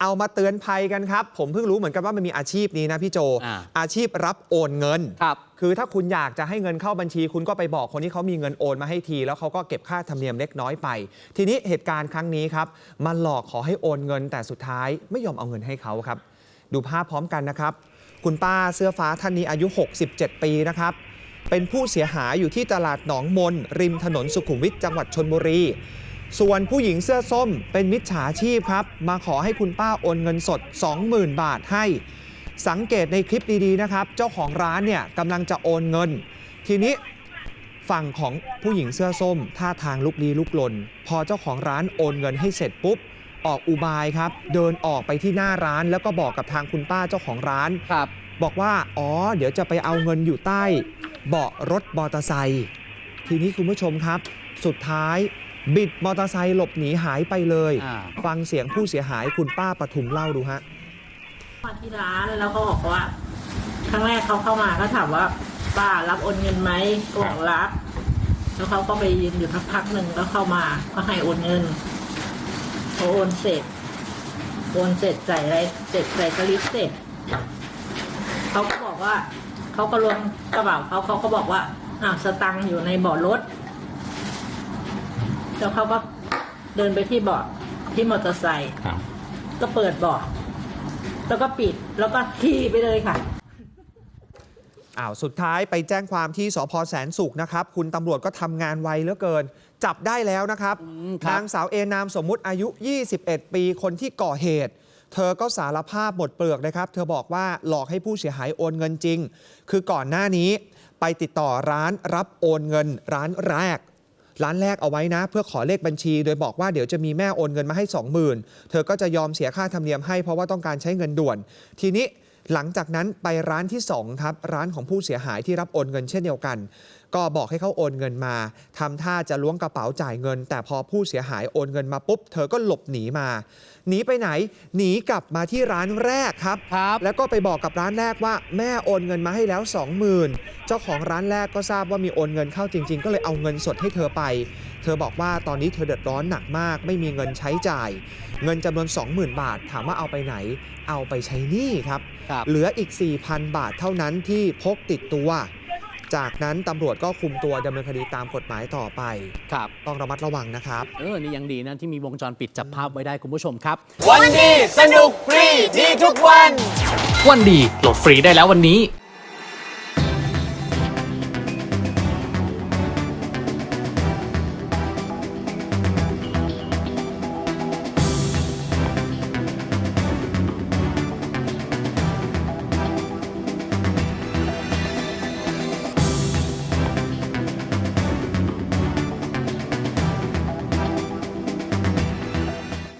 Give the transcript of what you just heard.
เอามาเตือนภัยกันครับ ผมเพิ่งรู้เหมือนกันว่ามันมีอาชีพนี้นะพี่โจอ่าอาชีพรับโอนเงินครับคือถ้าคุณอยากจะให้เงินเข้าบัญชี คุณก็ไปบอกคนที่เขามีเงินโอนมาให้ที แล้วเขาก็เก็บค่าธรรมเนียมเล็กน้อยไป ทีนี้เหตุการณ์ครั้งนี้ครับมันหลอกขอให้โอนเงิน แต่สุดท้ายไม่ยอมเอาเงินให้เขาครับ ดูภาพพร้อมกันนะครับ คุณป้าเสื้อฟ้าท่านนี้อายุ 67 ปีนะครับเป็นผู้เสียหายอยู่ที่ตลาดหนองมนริมถนนสุขุมวิทจังหวัดชนบุรี ส่วนผู้หญิงเสื้อส้มเป็นมิจฉาชีพครับ มาขอให้คุณป้าโอนเงินสด 20,000 บาทให้ สังเกตในคลิปดีๆนะครับ เจ้าของร้านเนี่ยกำลังจะโอนเงิน ทีนี้ฝั่งของผู้หญิงเสื้อส้ม ท่าทางลุกลี้ลุกลน พอเจ้าของร้านโอนเงินให้เสร็จปุ๊บ ออกอุบายครับ เดินออกไปที่หน้าร้าน แล้วก็บอกกับทางคุณป้าเจ้าของร้าน ครับ บอกว่า อ๋อ เดี๋ยวจะไปเอาเงินอยู่ใต้ เบาะรถมอเตอร์ไซค์ทีนี้คุณผู้ชมครับ สุดท้าย บิดมอเตอร์ไซค์หลบหนีหายไปเลย อ่า ฟังเสียงผู้เสียหายคุณป้าปทุมเล่าดูฮะ มาที่ร้านแล้วเขาบอกว่าครั้งแรกเขาเข้ามาก็ถามว่าป้ารับโอนเงินไหมก็บอกรับ แล้วเขาก็ไปยืนอยู่สักพักหนึ่งแล้วเข้ามาก็ให้โอนเงินพอโอนเสร็จโอนเสร็จใส่อะไรเสร็จใส่สลิปเสร็จเขาก็บอกว่าเขาก็ลวงกระเป๋าเขาเขาก็บอกว่าอ้าวสตังค์อยู่ในเบาะรถ แล้วเขาก็เดินไปที่เบาะที่มอเตอร์ไซค์ครับ ก็เปิดเบาะแล้วก็ปิดแล้วก็ขี่ไปเลยค่ะ อ้าวสุดท้ายไปแจ้งความที่สพแสนสุขนะครับ คุณตำรวจก็ทำงานไวเหลือเกิน จับได้แล้วนะครับ อืมครับ นางสาวเอนามสมมุติอายุ 21 ปีคนที่ก่อเหตุ เธอก็สารภาพหมดเปลือกนะครับ เธอบอกว่าหลอกให้ผู้เสียหายโอนเงินจริง คือก่อนหน้านี้ไปติดต่อร้านรับโอนเงินร้านแรก ร้านแรกเอาไว้นะ เพื่อขอเลขบัญชี โดยบอกว่าเดี๋ยวจะมีแม่โอนเงินมาให้ 20,000 เธอก็จะยอมเสียค่าธรรมเนียมให้เพราะว่าต้องการใช้เงินด่วน ทีนี้ หลังจากนั้นไปร้านที่2ครับร้านของผู้เสียหายที่รับโอนเงินเช่นเดียวกัน ก็บอกให้เขาโอนเงินมาทำท่าจะล้วงกระเป๋าจ่ายเงิน แต่พอผู้เสียหายโอนเงินมาปุ๊บ เธอก็หลบหนีมา หนีไปไหน หนีกลับมาที่ร้านแรกครับครับแล้วก็ไปบอกกับร้านแรกว่า แม่โอนเงินมาให้แล้ว 20,000 เจ้าของร้านแรกก็ทราบว่ามีโอนเงินเข้าจริง ๆ ก็เลยเอาเงินสดให้เธอไป เธอบอกว่าตอนนี้เธอเดือดร้อนหนักมาก ไม่มีเงินใช้จ่าย เงินจำนวน 20,000 บาท ถามว่าเอาไปไหน เอาไปใช้หนี้ครับครับเหลืออีก 4,000 บาทเท่านั้นที่พกติดตัว จากนั้นตำรวจก็คุมตัวดำเนินคดีตามกฎหมายต่อไปครับต้องระมัดระวังนะครับ เออ นี่ยังดีนะที่มีวงจรปิดจับภาพไว้ได้คุณผู้ชมครับ วันดีสนุกฟรีดีทุกวัน วันดีโหลดฟรีได้แล้ววันนี้